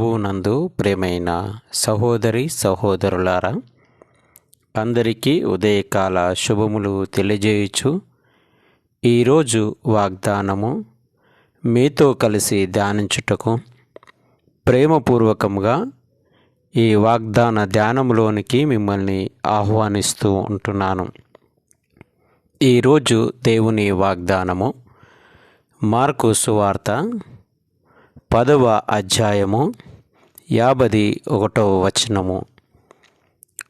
ప్రభువునందు ప్రేమైన సహోదరి సహోదరులారా అందరికీ ఉదయకాల శుభములు తెలియజేయచ్చు ఈరోజు వాగ్దానము మీతో కలిసి ధ్యానించుటకు ప్రేమపూర్వకంగా ఈ వాగ్దాన ధ్యానములోనికి మిమ్మల్ని ఆహ్వానిస్తూ ఉంటున్నాను. ఈరోజు దేవుని వాగ్దానము మార్కు సువార్త పదవ అధ్యాయము యాభది ఒకటవ వచనము.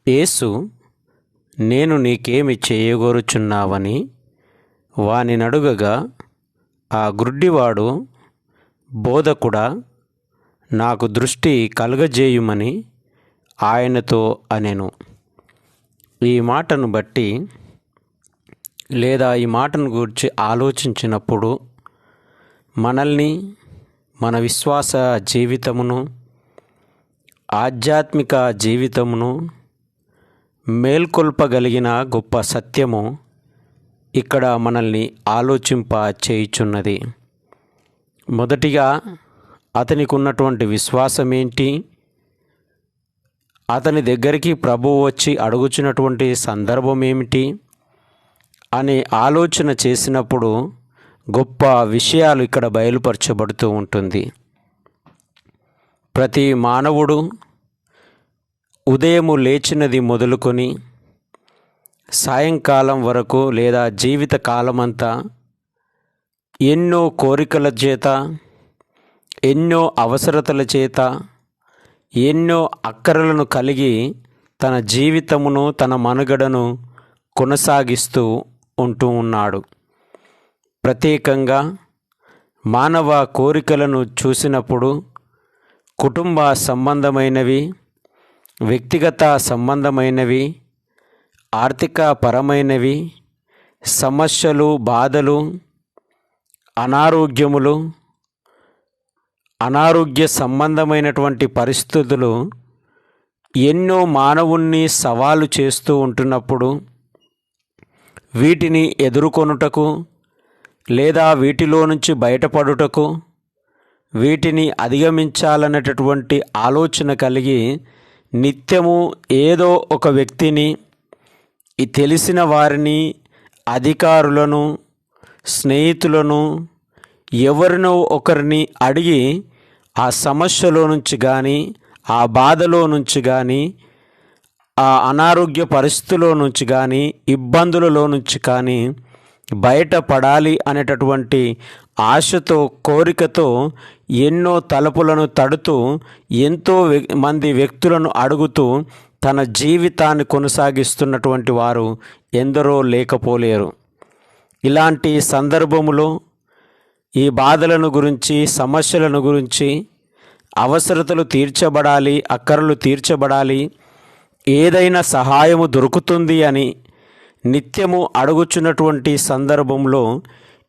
యేసు నేను నీకేమి చేయగోరుచున్నావని వాని నడుగగా ఆ గుడ్డివాడు బోధకుడా నాకు దృష్టి కలుగజేయుమని ఆయనతో అనెను. ఈ మాటను బట్టి లేదా ఈ మాటను గురించి ఆలోచించినప్పుడు మనల్ని మన విశ్వాస జీవితమును ఆధ్యాత్మిక జీవితమును మేల్కొల్పగలిగిన గొప్ప సత్యము ఇక్కడ మనల్ని ఆలోచింప చేయుచున్నది. మొదటిగా అతనికి ఉన్నటువంటి విశ్వాసం ఏంటి అతని దగ్గరికి ప్రభువు వచ్చి అడుగుచున్నటువంటి సందర్భం ఏమిటి అనే ఆలోచన చేసినప్పుడు గొప్ప విషయాలు ఇక్కడ బయలుపరచబడుతూ ఉంటుంది. ప్రతి మానవుడు ఉదయము లేచినది మొదలుకొని సాయంకాలం వరకు లేదా జీవిత కాలమంతా ఎన్నో కోరికల చేత ఎన్నో అవసరతల చేత ఎన్నో అక్కరలను కలిగి తన జీవితమును తన మనుగడను కొనసాగిస్తూ ఉంటూ ఉన్నాడు. ప్రత్యేకంగా మానవ కోరికలను చూసినప్పుడు కుటుంబ సంబంధమైనవి వ్యక్తిగత సంబంధమైనవి ఆర్థిక పరమైనవి సమస్యలు బాధలు అనారోగ్యములు అనారోగ్య సంబంధమైనటువంటి పరిస్థితులు ఎన్నో మానవుణ్ణి సవాలు చేస్తూ ఉంటున్నప్పుడు వీటిని ఎదుర్కొనుటకు లేదా వీటిలో నుంచి బయటపడుటకు వీటిని అధిగమించాలనేటటువంటి ఆలోచన కలిగి నిత్యము ఏదో ఒక వ్యక్తిని ఈ తెలిసిన వారిని అధికారులను స్నేహితులను ఎవరినో ఒకరిని అడిగి ఆ సమస్యలో నుంచి కానీ ఆ బాధలో నుంచి కానీ ఆ అనారోగ్య పరిస్థితుల్లో నుంచి కానీ ఇబ్బందులలో నుంచి కానీ బయటపడాలి అనేటటువంటి ఆశతో కోరికతో ఎన్నో తలుపులను తడుతూ ఎంతో మంది వ్యక్తులను అడుగుతూ తన జీవితాన్ని కొనసాగిస్తున్నటువంటి వారు ఎందరో లేకపోలేరు. ఇలాంటి సందర్భములో ఈ బాధలను గురించి సమస్యలను గురించి అవసరతలు తీర్చబడాలి అక్కరలు తీర్చబడాలి ఏదైనా సహాయము దొరుకుతుంది అని నిత్యము అడుగుచున్నటువంటి సందర్భంలో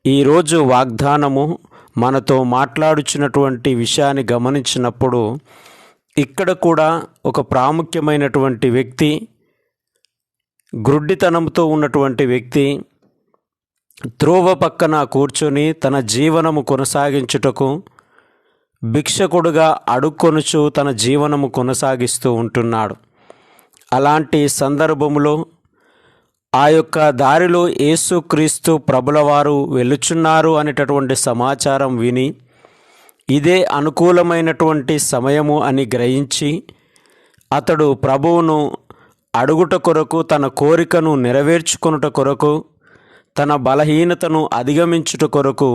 ఈరోజు వాగ్దానము మనతో మాట్లాడుచున్నటువంటి విషయాన్ని గమనించినప్పుడు ఇక్కడ కూడా ఒక ప్రాముఖ్యమైనటువంటి వ్యక్తి గ్రుడ్డితనంతో ఉన్నటువంటి వ్యక్తి త్రోవ పక్కన కూర్చొని తన జీవనము కొనసాగించుటకు భిక్షకుడుగా అడుక్కొనుచు తన జీవనము కొనసాగిస్తూ ఉంటున్నాడు. అలాంటి సందర్భములో ఆ యొక్క దారిలో యేసుక్రీస్తు ప్రభుల వారు వెలుచున్నారు అనేటటువంటి సమాచారం విని ఇదే అనుకూలమైనటువంటి సమయము అని గ్రహించి అతడు ప్రభువును అడుగుట కొరకు తన కోరికను నెరవేర్చుకొనుట కొరకు తన బలహీనతను అధిగమించుట కొరకు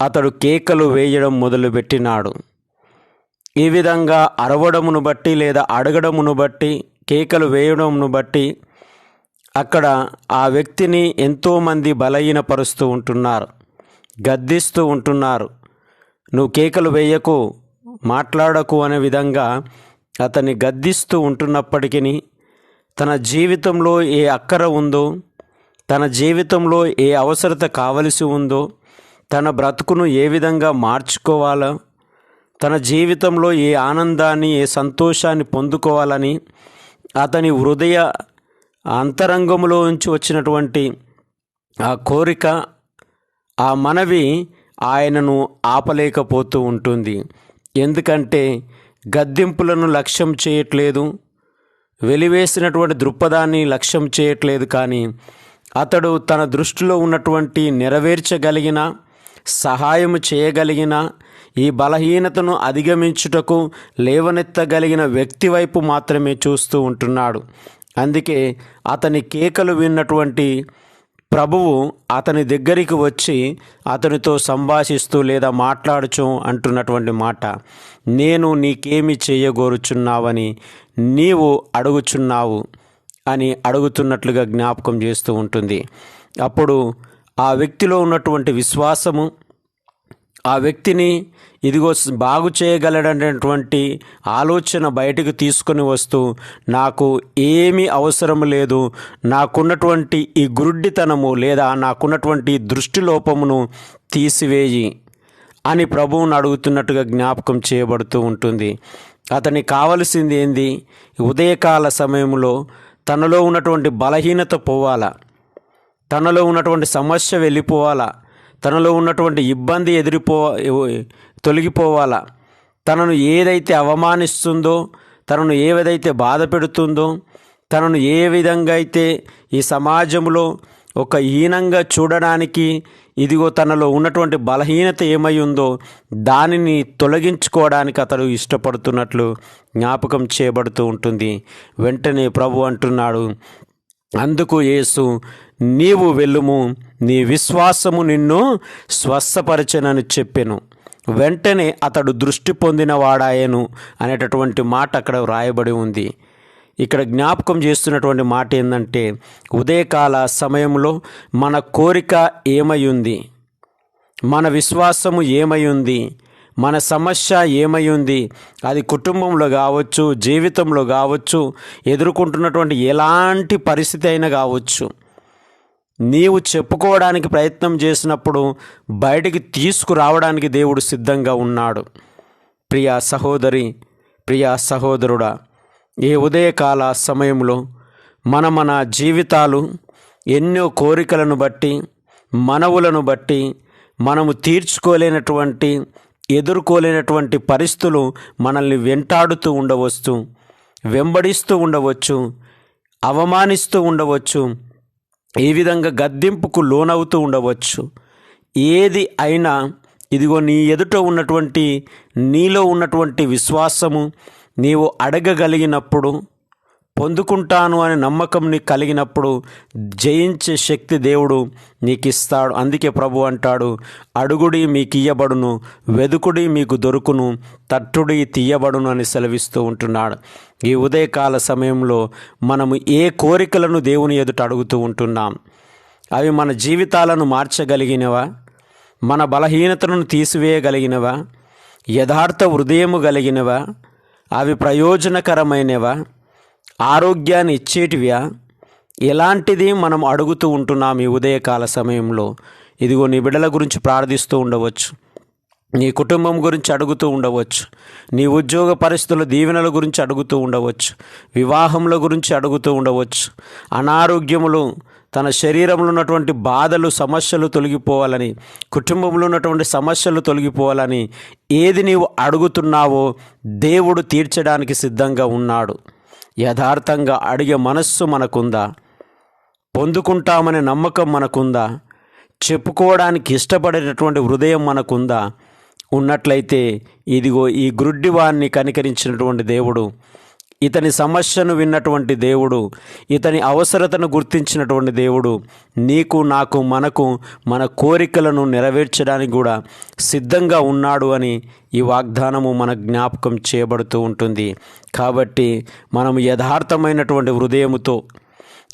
అతడు కేకలు వేయడం మొదలుపెట్టినాడు. ఈ విధంగా అరవడమును బట్టి లేదా అడగడమును బట్టి కేకలు వేయడమును బట్టి అక్కడ ఆ వ్యక్తిని ఎంతోమంది బలహీనపరుస్తూ ఉంటున్నారు గద్దిస్తూ ఉంటున్నారు. నువ్వు కేకలు వేయకు మాట్లాడకు అనే విధంగా అతన్ని గద్దిస్తూ ఉంటున్నప్పటికీ తన జీవితంలో ఏ అక్కర ఉందో తన జీవితంలో ఏ అవసరత కావలసి ఉందో తన బ్రతుకును ఏ విధంగా మార్చుకోవాలో తన జీవితంలో ఏ ఆనందాన్ని ఏ సంతోషాన్ని పొందుకోవాలని అతని హృదయ అంతరంగంలో నుంచి వచ్చినటువంటి ఆ కోరిక ఆ మనవి ఆయనను ఆపలేకపోతూ ఉంటుంది. ఎందుకంటే గద్దింపులను లక్ష్యం చేయట్లేదు వెలివేసినటువంటి దృక్పథాన్ని లక్ష్యం చేయట్లేదు కానీ అతడు తన దృష్టిలో ఉన్నటువంటి నెరవేర్చగలిగిన సహాయం చేయగలిగిన ఈ బలహీనతను అధిగమించుటకు లేవనెత్తగలిగిన వ్యక్తి వైపు మాత్రమే చూస్తూ ఉంటున్నాడు. అందుకే అతని కేకలు విన్నటువంటి ప్రభువు అతని దగ్గరికి వచ్చి అతనితో సంభాషిస్తూ లేదా మాట్లాడుచు అంటున్నటువంటి మాట. నేను నీకేమి చేయగోరుచున్నావని నీవు అడుగుచున్నావు అని అడుగుతున్నట్లుగా జ్ఞాపకం చేస్తూ ఉంటుంది. అప్పుడు ఆ వ్యక్తిలో ఉన్నటువంటి విశ్వాసము ఆ వ్యక్తిని ఇదిగో బాగు చేయగలడనేటువంటి ఆలోచన బయటకు తీసుకొని వస్తూ నాకు ఏమీ అవసరం లేదు నాకున్నటువంటి ఈ గురుడ్డితనము లేదా నాకున్నటువంటి దృష్టి లోపమును తీసివేయి అని ప్రభువును అడుగుతున్నట్టుగా జ్ఞాపకం చేయబడుతూ ఉంటుంది. అతనికి కావలసింది ఏంది? ఉదయకాల సమయంలో తనలో ఉన్నటువంటి బలహీనత పోవాలా? తనలో ఉన్నటువంటి సమస్య వెళ్ళిపోవాలా? తనలో ఉన్నటువంటి ఇబ్బంది ఎదిరిపో తొలగిపోవాలా? తనను ఏదైతే అవమానిస్తుందో తనను ఏదైతే బాధ పెడుతుందో తనను ఏ విధంగా అయితే ఈ సమాజంలో ఒక హీనంగా చూడడానికి ఇదిగో తనలో ఉన్నటువంటి బలహీనత ఏమై ఉందో దానిని తొలగించుకోవడానికి అతడు ఇష్టపడుతున్నట్లు జ్ఞాపకం చేయబడుతూ ఉంటుంది. వెంటనే ప్రభు అంటున్నాడు అందుకు యేసు నీవు వెళ్ళుము నీ విశ్వాసము నిన్ను స్వస్థపరచనని చెప్పెను. వెంటనే అతడు దృష్టి పొందిన వాడాయను అనేటటువంటి మాట అక్కడ వ్రాయబడి ఉంది. ఇక్కడ జ్ఞాపకం చేస్తున్నటువంటి మాట ఏంటంటే ఉదయకాల సమయంలో మన కోరిక ఏమయ్యుంది? మన విశ్వాసము ఏమయ్యుంది? మన సమస్య ఏమయ్యుంది? అది కుటుంబంలో కావచ్చు జీవితంలో కావచ్చు ఎదుర్కొంటున్నటువంటి ఎలాంటి పరిస్థితి అయినా కావచ్చు. నీవు చెప్పుకోవడానికి ప్రయత్నం చేసినప్పుడు బయటికి తీసుకురావడానికి దేవుడు సిద్ధంగా ఉన్నాడు. ప్రియా సహోదరి ప్రియా సహోదరుడా ఏ ఉదయకాల సమయంలో మన మన జీవితాలు ఎన్నో కోరికలను బట్టి మనవులను బట్టి మనము తీర్చుకోలేనటువంటి ఎదుర్కోలేనటువంటి పరిస్థితులు మనల్ని వెంటాడుతూ ఉండవచ్చు వెంబడిస్తూ ఉండవచ్చు అవమానిస్తూ ఉండవచ్చు. ఈ విధంగా గద్దింపుకు లోనవుతూ ఉండవచ్చు? ఏది అయినా ఇదిగో నీ ఎదుట ఉన్నటువంటి నీలో ఉన్నటువంటి విశ్వాసము నీవు అడగగలిగినప్పుడు పొందుకుంటాను అనే నమ్మకం నీకు కలిగినప్పుడు జయించే శక్తి దేవుడు నీకు ఇస్తాడు అందుకే ప్రభు అంటాడు అడుగుడి మీకు ఇయ్యబడును వెదుకుడి మీకు దొరుకును తట్టుడి తీయబడును అని సెలవిస్తూ ఉంటున్నాడు. ఈ ఉదయకాల సమయంలో మనము ఏ కోరికలను దేవుని ఎదుట అడుగుతూ ఉంటున్నాం? అవి మన జీవితాలను మార్చగలిగినవా? మన బలహీనతలను తీసివేయగలిగినవా? యథార్థ హృదయము కలిగినవా? అవి ప్రయోజనకరమైనవా? ఆరోగ్యాన్ని ఇచ్చేటివ్యా ఎలాంటిది మనం అడుగుతూ ఉంటున్నాం ఈ ఉదయకాల సమయంలో? ఇదిగో నీ బిడ్డల గురించి ప్రార్థిస్తూ ఉండవచ్చు. నీ కుటుంబం గురించి అడుగుతూ ఉండవచ్చు. నీ ఉద్యోగ పరిస్థితుల దీవెనల గురించి అడుగుతూ ఉండవచ్చు. వివాహముల గురించి అడుగుతూ ఉండవచ్చు. అనారోగ్యములు తన శరీరంలో ఉన్నటువంటి బాధలు సమస్యలు తొలగిపోవాలని కుటుంబంలో ఉన్నటువంటి సమస్యలు తొలగిపోవాలని ఏది నీవు అడుగుతున్నావో దేవుడు తీర్చడానికి సిద్ధంగా ఉన్నాడు. యథార్థంగా అడిగే మనస్సు మనకుందా? పొందుకుంటామనే నమ్మకం మనకుందా? చెప్పుకోవడానికి ఇష్టపడేటటువంటి హృదయం మనకుందా? ఉన్నట్లయితే ఇదిగో ఈ గ్రుడ్డివాన్ని కనికరించినటువంటి దేవుడు ఇతని సమస్యను విన్నటువంటి దేవుడు ఇతని అవసరతను గుర్తించినటువంటి దేవుడు నీకు నాకు మనకు మన కోరికలను నెరవేర్చడానికి కూడా సిద్ధంగా ఉన్నాడు అని ఈ వాగ్దానము మన జ్ఞాపకం చేయబడుతూ ఉంటుంది. కాబట్టి మనం యథార్థమైనటువంటి హృదయముతో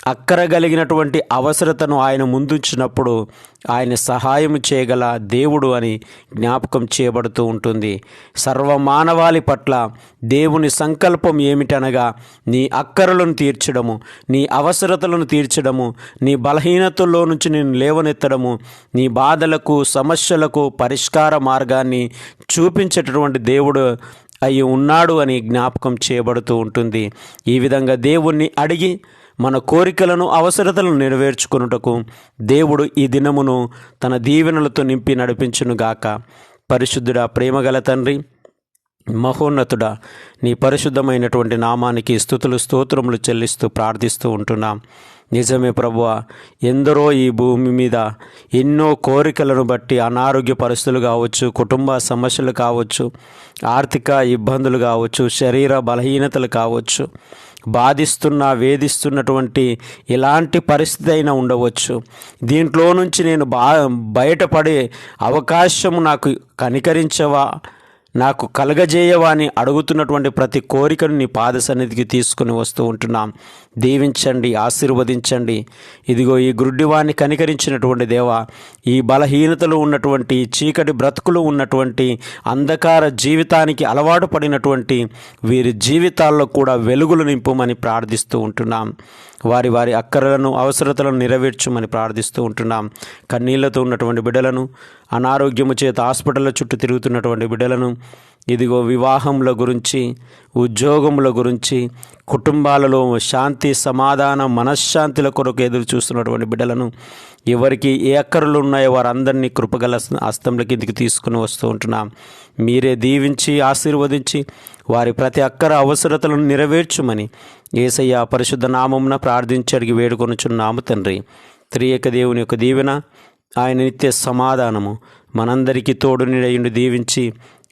అక్కరగలిగినటువంటి అవసరతను ఆయన ముందుంచినప్పుడు ఆయన సహాయం చేయగల దేవుడు అని జ్ఞాపకం చేయబడుతూ ఉంటుంది. సర్వమానవాళి పట్ల దేవుని సంకల్పం ఏమిటనగా నీ అక్కరలను తీర్చడము నీ అవసరతలను తీర్చడము నీ బలహీనతల్లో నుంచి నేను లేవనెత్తడము నీ బాధలకు సమస్యలకు పరిష్కార మార్గాన్ని చూపించేటటువంటి దేవుడు అయి ఉన్నాడు అని జ్ఞాపకం చేయబడుతూ ఉంటుంది. ఈ విధంగా దేవుణ్ణి అడిగి మన కోరికలను అవసరతలను నెరవేర్చుకున్నటకు దేవుడు ఈ దినమును తన దీవెనలతో నింపి నడిపించునుగాక పరిశుద్ధుడా ప్రేమగల తండ్రి మహోన్నతుడా నీ పరిశుద్ధమైనటువంటి నామానికి స్థుతులు స్తోత్రములు చెల్లిస్తూ ప్రార్థిస్తూ ఉంటున్నాం. నిజమే ప్రభువ ఎందరో ఈ భూమి మీద ఎన్నో కోరికలను బట్టి అనారోగ్య పరిస్థితులు కావచ్చు కుటుంబ సమస్యలు కావచ్చు ఆర్థిక ఇబ్బందులు కావచ్చు శరీర బలహీనతలు కావచ్చు బాధిస్తున్న వేధిస్తున్నటువంటి ఎలాంటి పరిస్థితి అయినా ఉండవచ్చు. దీంట్లో నుంచి నేను బా బయటపడే అవకాశము నాకు కనికరించవా? నాకు కలగజేయవా అని అడుగుతున్నటువంటి ప్రతి కోరికను నీ పాద సన్నిధికి తీసుకుని వస్తూ ఉంటున్నాం. దీవించండి ఆశీర్వదించండి. ఇదిగో ఈ గుడ్డివాన్ని కనికరించినటువంటి దేవ ఈ బలహీనతలు ఉన్నటువంటి చీకటి బ్రతుకులు ఉన్నటువంటి అంధకార జీవితానికి అలవాటు పడినటువంటి వీరి జీవితాల్లో కూడా వెలుగులు నింపుమని ప్రార్థిస్తూ ఉంటున్నాం. వారి వారి అక్కరలను అవసరతలను నెరవేర్చమని ప్రార్థిస్తూ ఉంటున్నాం. కన్నీళ్ళతో ఉన్నటువంటి బిడ్డలను అనారోగ్యము చేత హాస్పిటల్ల చుట్టూ తిరుగుతున్నటువంటి బిడ్డలను ఇదిగో వివాహముల గురించి ఉద్యోగముల గురించి కుటుంబాలలో శాంతి సమాధాన మనశ్శాంతిల కొరకు ఎదురు చూస్తున్నటువంటి బిడ్డలను ఎవరికి ఏ అక్కర్లు ఉన్నాయో వారందరినీ కృపగల హస్తంల కిందికి తీసుకుని వస్తూ ఉంటున్నాం. మీరే దీవించి ఆశీర్వదించి వారి ప్రతి అక్కర అవసరతలను నెరవేర్చుమని ఏసయ్య పరిశుద్ధ నామమున ప్రార్థించి అడిగి వేడుకొనుచున్నాము తండ్రి. త్రియక దేవుని యొక్క దీవెన ఆయన నిత్య సమాధానము మనందరికీ తోడు నిడయుండి దీవించి